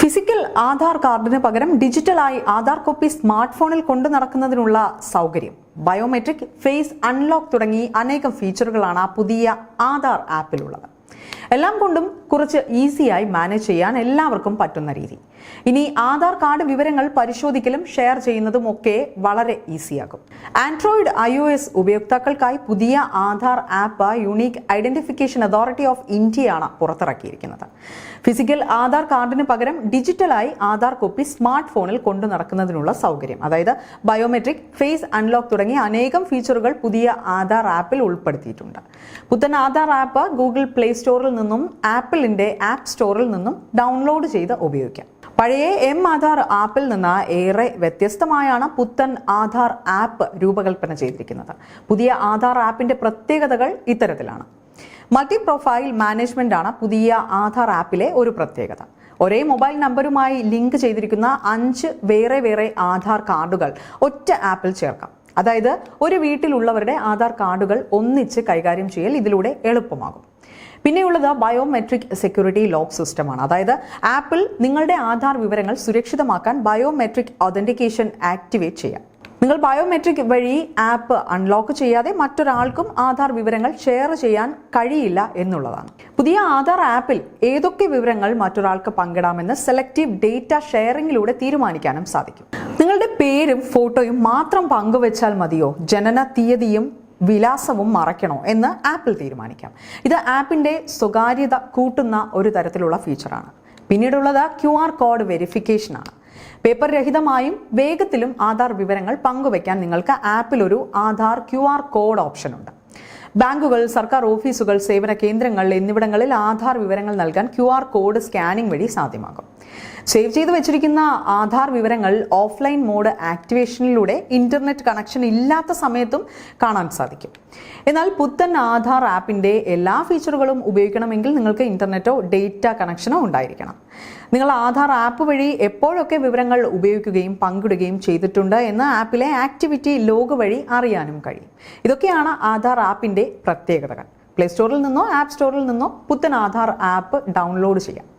Physical Aadhaar കാർഡിന് പകരം ഡിജിറ്റലായി Aadhaar copy smart ഫോണിൽ കൊണ്ടു നടക്കുന്നതിനുള്ള സൗകര്യം. ബയോമെട്രിക് ഫേസ് അൺലോക്ക് തുടങ്ങി അനേകം ഫീച്ചറുകളാണ് പുതിയ ആധാർ ആപ്പിലുള്ളത്. എല്ലാം കൊണ്ടും കുറച്ച് ഈസിയായി മാനേജ് ചെയ്യാൻ എല്ലാവർക്കും പറ്റുന്ന രീതി. ഇനി ആധാർ കാർഡ് വിവരങ്ങൾ പരിശോധിക്കലും ഷെയർ ചെയ്യുന്നതും ഒക്കെ വളരെ ഈസിയാകും ആൻഡ്രോയിഡ് ഐ ഒ എസ് ഉപയോക്താക്കൾക്കായി പുതിയ Aadhaar app unique identification authority of ഇന്ത്യയാണ് പുറത്തിറക്കിയിരിക്കുന്നത്. ഫിസിക്കൽ ആധാർ കാർഡിന് പകരം ഡിജിറ്റലായി ആധാർ കോപ്പി സ്മാർട്ട് ഫോണിൽ കൊണ്ടു നടക്കുന്നതിനുള്ള സൗകര്യം. അതായത് ബയോമെട്രിക് ഫേസ് അൺലോക്ക് തുടങ്ങിയ അനേകം ഫീച്ചറുകൾ പുതിയ ആധാർ ആപ്പിൽ ഉൾപ്പെടുത്തിയിട്ടുണ്ട്. പുത്തൻ ആധാർ ആപ്പ് ഗൂഗിൾ പ്ലേ സ്റ്റോറിൽ നിന്നും ആപ്പിളിന്റെ ആപ്പ് സ്റ്റോറിൽ നിന്നും ഡൗൺലോഡ് ചെയ്ത് ഉപയോഗിക്കാം. പഴയ എം ആധാർ ആപ്പിൽ നിന്ന് ഏറെ വ്യത്യസ്തമായാണ് പുത്തൻ ആധാർ ആപ്പ് രൂപകൽപ്പന ചെയ്തിരിക്കുന്നത്. പുതിയ ആധാർ ആപ്പിന്റെ പ്രത്യേകതകൾ ഇത്തരത്തിലാണ്. മൾട്ടി പ്രൊഫൈൽ മാനേജ്മെന്റ് ആണ് പുതിയ ആധാർ ആപ്പിലെ ഒരു പ്രത്യേകത. ഒരേ മൊബൈൽ നമ്പറുമായി ലിങ്ക് ചെയ്തിരിക്കുന്ന അഞ്ച് വേറെ വേറെ ആധാർ കാർഡുകൾ ഒറ്റ ആപ്പിൽ ചേർക്കാം. അതായത് ഒരു വീട്ടിലുള്ളവരുടെ ആധാർ കാർഡുകൾ ഒന്നിച്ച് കൈകാര്യം ചെയ്യൽ ഇതിലൂടെ എളുപ്പമാകും. പിന്നെയുള്ളത് ബയോമെട്രിക് സെക്യൂരിറ്റി ലോക്ക് സിസ്റ്റമാണ്. അതായത് ആപ്പിൾ നിങ്ങളുടെ ആധാർ വിവരങ്ങൾ സുരക്ഷിതമാക്കാൻ ബയോമെട്രിക് ഒതന്റിക്കേഷൻ ആക്ടിവേറ്റ് ചെയ്യാം. നിങ്ങൾ ബയോമെട്രിക് വഴി ആപ്പ് അൺലോക്ക് ചെയ്യാതെ മറ്റൊരാൾക്കും ആധാർ വിവരങ്ങൾ ഷെയർ ചെയ്യാൻ കഴിയില്ല എന്നുള്ളതാണ്. പുതിയ ആധാർ ആപ്പിൽ ഏതൊക്കെ വിവരങ്ങൾ മറ്റൊരാൾക്ക് പങ്കിടാമെന്ന് സെലക്റ്റീവ് ഡേറ്റ ഷെയറിംഗിലൂടെ തീരുമാനിക്കാനും സാധിക്കും. പേരും ഫോട്ടോയും മാത്രം പങ്കുവച്ചാൽ മതിയോ? ജനന തീയതിയും വിലാസവും മറയ്ക്കണോ എന്ന് ആപ്പിൾ തീരുമാനിക്കാം. ഇത് ആപ്പിന്റെ സ്വകാര്യത കൂട്ടുന്ന ഒരു തരത്തിലുള്ള ഫീച്ചറാണ്. പിന്നീടുള്ളത് ക്യു ആർ കോഡ് വെരിഫിക്കേഷനാണ് പേപ്പർ രഹിതമായും വേഗത്തിലും ആധാർ വിവരങ്ങൾ പങ്കുവയ്ക്കാൻ നിങ്ങൾക്ക് ആപ്പിൽ ഒരു Aadhaar Q R code option ഉണ്ട്. ബാങ്കുകൾ സർക്കാർ ഓഫീസുകൾ സേവന കേന്ദ്രങ്ങൾ എന്നിവിടങ്ങളിൽ ആധാർ വിവരങ്ങൾ നൽകാൻ ക്യു കോഡ് സ്കാനിംഗ് വഴി സാധ്യമാകും. സേവ് ചെയ്ത് വെച്ചിരിക്കുന്ന ആധാർ വിവരങ്ങൾ ഓഫ്ലൈൻ മോഡ് ആക്ടിവേഷനിലൂടെ ഇന്റർനെറ്റ് കണക്ഷൻ ഇല്ലാത്ത സമയത്തും കാണാൻ സാധിക്കും. എന്നാൽ പുത്തൻ ആധാർ ആപ്പിന്റെ എല്ലാ ഫീച്ചറുകളും ഉപയോഗിക്കണമെങ്കിൽ നിങ്ങൾക്ക് ഇന്റർനെറ്റോ ഡേറ്റ കണക്ഷനോ ഉണ്ടായിരിക്കണം. നിങ്ങൾ ആധാർ ആപ്പ് വഴി എപ്പോഴൊക്കെ വിവരങ്ങൾ ഉപയോഗിക്കുകയും പങ്കിടുകയും ചെയ്തിട്ടുണ്ട് എന്ന് ആപ്പിലെ ആക്ടിവിറ്റി ലോഗ് വഴി അറിയാനും കഴിയും. ഇതൊക്കെയാണ് ആധാർ ആപ്പിന്റെ പ്രത്യേകതകൾ. പ്ലേ സ്റ്റോറിൽ നിന്നോ ആപ്പ് സ്റ്റോറിൽ നിന്നോ പുത്തൻ ആധാർ ആപ്പ് ഡൗൺലോഡ് ചെയ്യാം.